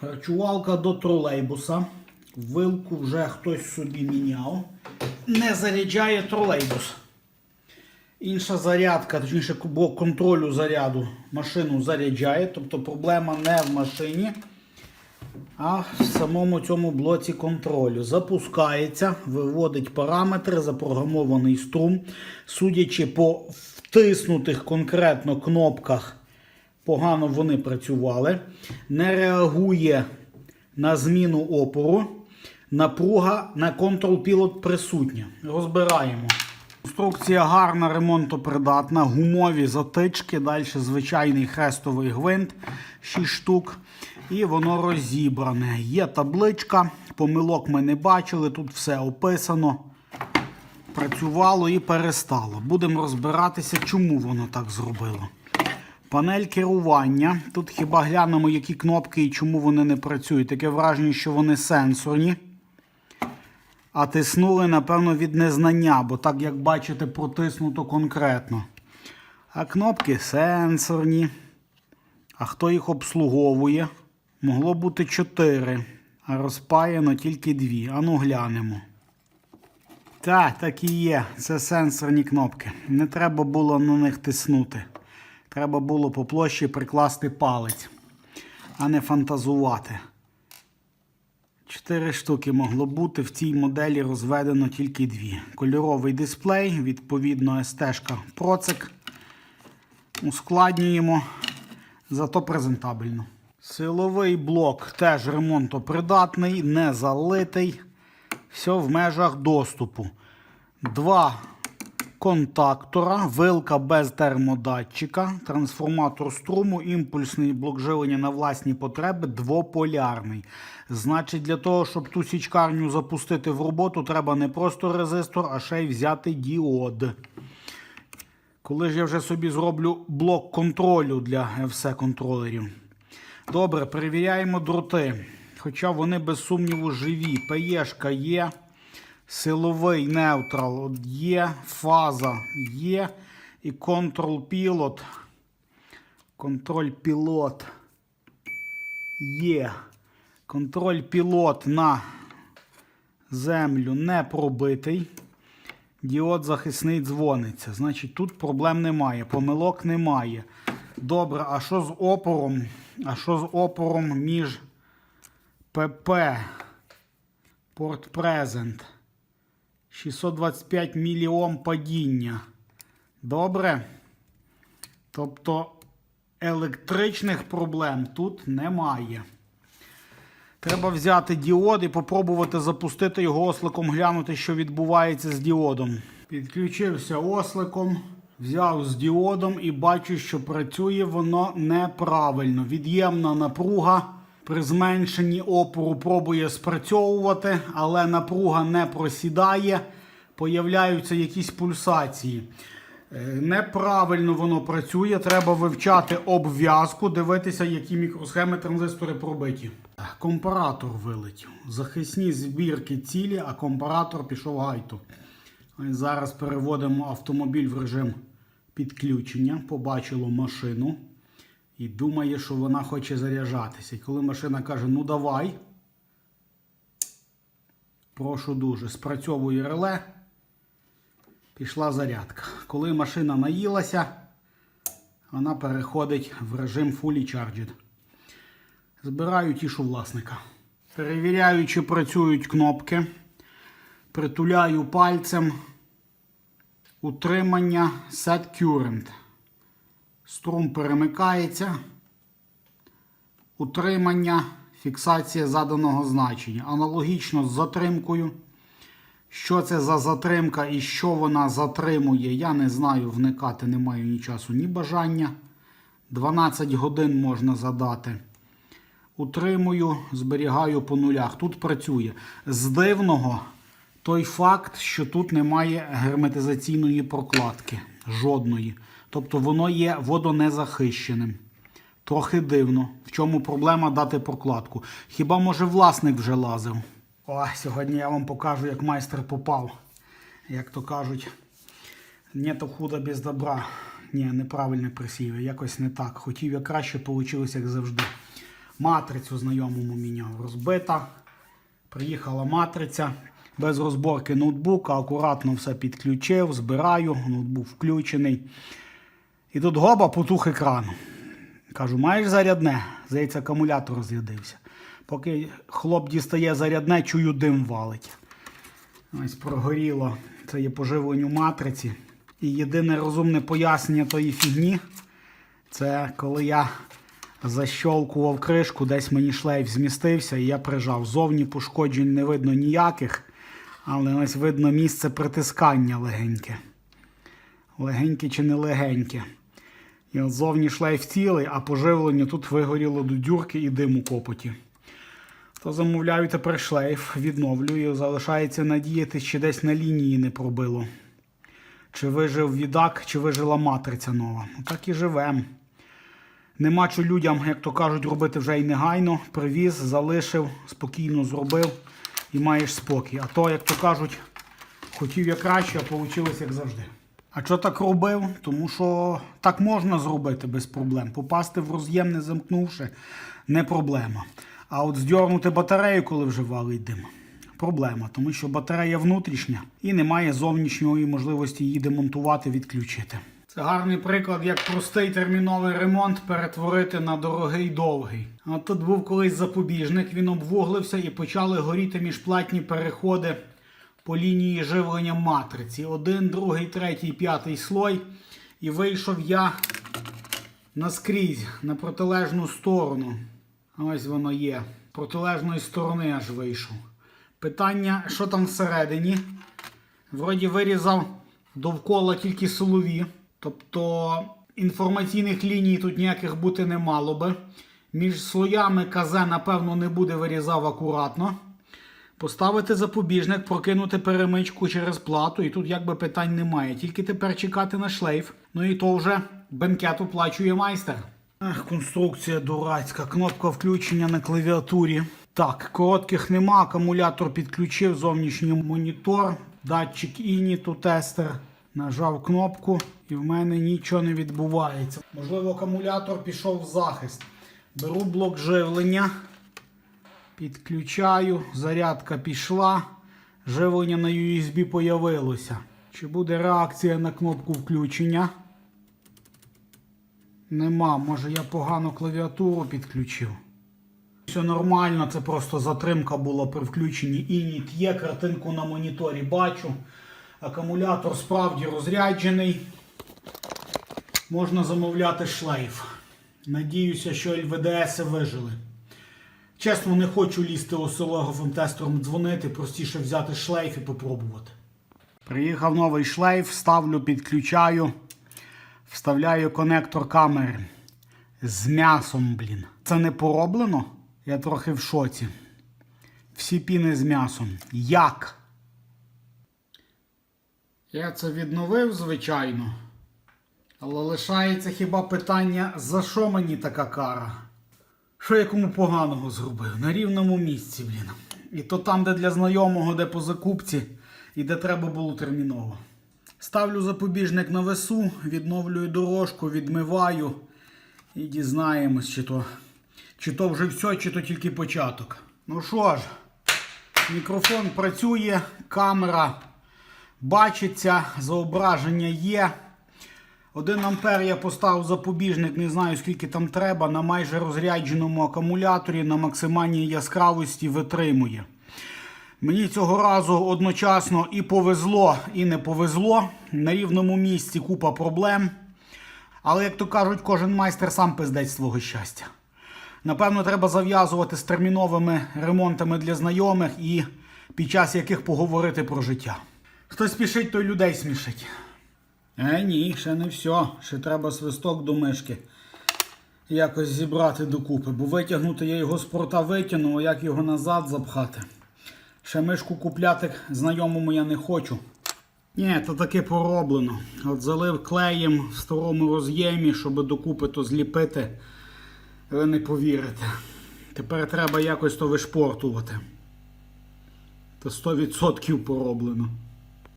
Харчувалка до тролейбуса. Вилку вже хтось собі міняв. Не заряджає тролейбус. Інша зарядка, точніше, блок контролю заряду машину заряджає. Тобто проблема не в машині, а в самому цьому блоці контролю. Запускається, виводить параметри, запрограмований струм. Судячи по втиснутих конкретно кнопках, погано вони працювали. Не реагує на зміну опору. Напруга на Control Pilot присутня. Розбираємо. Конструкція гарна, ремонтопридатна, гумові затички, далі звичайний хрестовий гвинт 6 штук. І воно розібране. Є табличка, помилок ми не бачили, тут все описано. Працювало і перестало. Будемо розбиратися, чому воно так зробило. Панель керування. Тут хіба глянемо, які кнопки і чому вони не працюють. Таке враження, що вони сенсорні. А тиснули, напевно, від незнання, бо так, як бачите, протиснуто конкретно. А кнопки сенсорні. А хто їх обслуговує? Могло бути 4, а розпаяно тільки 2. Ану глянемо. Так, так і є. Це сенсорні кнопки. Не треба було на них тиснути. Треба було по площі прикласти палець, а не фантазувати. Чотири штуки могло бути. В цій моделі розведено тільки дві. Кольоровий дисплей, відповідно, СТ-шка Процик. Ускладнюємо, зато презентабельно. Силовий блок теж ремонтопридатний, не залитий. Все в межах доступу. Два контактора, вилка без термодатчика, трансформатор струму, імпульсний блок живлення на власні потреби, двополярний. Значить, для того, щоб ту січкарню запустити в роботу, треба не просто резистор, а ще й взяти діод. Коли ж я вже собі зроблю блок контролю для все контролерів. Добре, перевіряємо дроти. Хоча вони без сумніву живі. ПЕшка є. Силовий неутрал от є, фаза є. І контрол пілот. Контроль пілот є. Контроль пілот на землю не пробитий. Діод захисний дзвониться. Значить, тут проблем немає, помилок немає. Добре, а що з опором? А що з опором між ПП Порт Презент? 625 міліом падіння. Добре? Тобто електричних проблем тут немає. Треба взяти діод і попробувати запустити його осликом, глянути, що відбувається з діодом. Підключився осликом, взяв з діодом і бачу, що працює воно неправильно. Від'ємна напруга при зменшенні опору пробує спрацьовувати, але напруга не просідає, появляються якісь пульсації. Е, Неправильно воно працює, треба вивчати обв'язку, дивитися, які мікросхеми транзистори пробиті. Компаратор вилетів. Захисні збірки цілі, а компаратор пішов гайту. Зараз переводимо автомобіль в режим підключення. Побачило машину і думає, що вона хоче заряджатися. І коли машина каже, ну давай, прошу дуже, спрацьовує реле, пішла зарядка. Коли машина наїлася, вона переходить в режим Fully Charged. Збираю тішу власника. Перевіряю, чи працюють кнопки. Притуляю пальцем. Утримання Set Current. Струм перемикається. Утримання. Фіксація заданого значення. Аналогічно з затримкою. Що це за затримка і що вона затримує, я не знаю, вникати не маю ні часу, ні бажання. 12 годин можна задати. Утримую, зберігаю по нулях. Тут працює. З дивного той факт, що тут немає герметизаційної прокладки. Жодної. Тобто воно є водонезахищеним. Трохи дивно. В чому проблема дати прокладку? Хіба може власник вже лазив? О, сьогодні я вам покажу, як майстер попав. Як то кажуть, нету худа без добра. Ні, неправильне присів, якось не так. Хотів я краще, вийшло, як завжди. Матрицю знайомому міняв. Розбита. Приїхала матриця. Без розборки ноутбука, акуратно все підключив, збираю, ноутбук включений. І тут гоба потух екран. Кажу, маєш зарядне? Здається, акумулятор розрядився. Поки хлоп дістає зарядне, чую дим валить. Ось прогоріло. Це є поживлення матриці. І єдине розумне пояснення тої фігні це коли я защолкував кришку, десь мені шлейф змістився і я прижав. Зовні пошкоджень не видно ніяких, але ось видно місце притискання легеньке. Легеньке чи не легеньке. І от зовні шлейф цілий, а поживлення тут вигоріло до дюрки і дим у копоті. То замовляю тепер шлейф, відновлюю. Залишається надіятися, чи десь на лінії не пробило. Чи вижив відак, чи вижила матриця нова. Так і живем. Нема що людям, як то кажуть, робити вже й негайно. Привіз, залишив, спокійно зробив і маєш спокій. А то, як то кажуть, хотів я краще, а вийшло як завжди. А що так робив? Тому що так можна зробити без проблем. Попасти в роз'єм, не замкнувши, не проблема. А от здьорнути батарею, коли вже валить дим, проблема, тому що батарея внутрішня і немає зовнішньої можливості її демонтувати, відключити. Це гарний приклад, як простий терміновий ремонт перетворити на дорогий довгий. От тут був колись запобіжник, він обвуглився і почали горіти міжплатні переходи по лінії живлення матриці. Один, другий, третій, п'ятий слой. І вийшов я наскрізь на протилежну сторону. Ось воно є. Протилежної сторони аж вийшов. Питання, що там всередині? Вроді вирізав довкола тільки силові. Тобто інформаційних ліній тут ніяких бути не мало би. Між слоями КЗ, напевно, не буде вирізав акуратно. Поставити запобіжник, прокинути перемичку через плату, і тут якби питань немає. Тільки тепер чекати на шлейф. Ну і то вже бенкет оплачує майстер. Ах, конструкція дурацька, кнопка включення на клавіатурі. Так, коротких нема, акумулятор підключив, зовнішній монітор, датчик ініту, тестер. Нажав кнопку і в мене нічого не відбувається. Можливо, акумулятор пішов в захист. Беру блок живлення. Підключаю, зарядка пішла, живлення на USB появилося. Чи буде реакція на кнопку включення? Нема, може я погано клавіатуру підключив. Все нормально, це просто затримка була при включенні. Ініт є, картинку на моніторі бачу. Акумулятор справді розряджений. Можна замовляти шлейф. Надіюся, що ЛВДС вижили. Чесно, не хочу лізти осцилографом тестером дзвонити, простіше взяти шлейф і попробувати. Приїхав новий шлейф, ставлю, підключаю, вставляю конектор камери. З м'ясом, блін. Це не пороблено? Я трохи в шоці. Всі піни з м'ясом. Як? Я це відновив, звичайно. Але лишається хіба питання, за що мені така кара? Що я кому поганого зробив? На рівному місці, блін. І то там, де для знайомого, де по закупці, і де треба було терміново. Ставлю запобіжник на весу, відновлюю дорожку, відмиваю і дізнаємось, чи то, чи то вже все, чи то тільки початок. Ну що ж, мікрофон працює, камера бачиться, зображення є. 1 ампер я поставив запобіжник, не знаю скільки там треба, на майже розрядженому акумуляторі на максимальній яскравості витримує. Мені цього разу одночасно і повезло, і не повезло. На рівному місці купа проблем. Але, як то кажуть, кожен майстер сам пиздець свого щастя. Напевно, треба зав'язувати з терміновими ремонтами для знайомих і під час яких поговорити про життя. Хто спішить, той людей смішить. Е, ні, ще не все. Ще треба свисток до мишки якось зібрати докупи. Бо витягнути я його з порта витягнув, а як його назад запхати. Ще мишку купляти знайомому я не хочу. Ні, то таки пороблено. От залив клеєм в старому роз'ємі, щоб докупи то зліпити. Ви не повірите. Тепер треба якось то вишпортувати. То 100% пороблено.